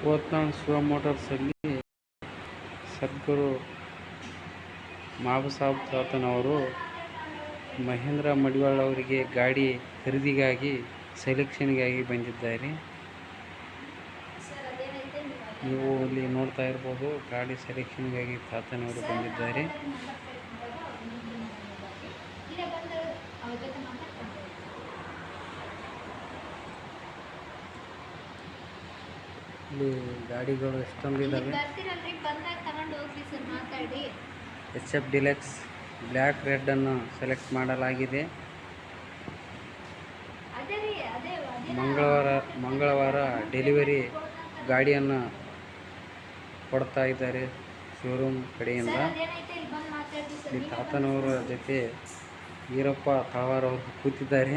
ಕೋತ್ನಾಳ್ ಶಿವ ಮೋಟರ್ಸಲ್ಲಿ ಸದ್ಗುರು ಮಾಬಸಾಬ್ ತಾತನವರು ಮಹೇಂದ್ರ ಮಡಿವಾಳ್ ಅವರಿಗೆ ಗಾಡಿ ಖರೀದಿಗಾಗಿ ಸೆಲೆಕ್ಷನ್ಗಾಗಿ ಬಂದಿದ್ದಾರೆ. ನೀವು ಇಲ್ಲಿ ನೋಡ್ತಾ ಇರ್ಬೋದು, ಗಾಡಿ ಸೆಲೆಕ್ಷನ್ಗಾಗಿ ತಾತನವರು ಬಂದಿದ್ದಾರೆ. ಇಲ್ಲಿ ಗಾಡಿಗಳು ಎಷ್ಟೊಂದು ಇದ್ದಾವೆ ಎಚ್ ಎಫ್ ಡಿಲೆಕ್ಸ್ ಬ್ಲ್ಯಾಕ್ ರೆಡ್ಡನ್ನು ಸೆಲೆಕ್ಟ್ ಮಾಡಲಾಗಿದೆ. ಅದೇ ಅದೇ ಅದೇ ಮಂಗಳವಾರ ಮಂಗಳವಾರ ಡೆಲಿವರಿ ಗಾಡಿಯನ್ನು ಕೊಡ್ತಾ ಇದ್ದಾರೆ ಶೋರೂಮ್ ಕಡೆಯಿಂದ. ಇಲ್ಲಿ ತಾತನವರ ಜೊತೆ ಈರಪ್ಪ ತಳವಾರ ಅವರು ಕೂತಿದ್ದಾರೆ.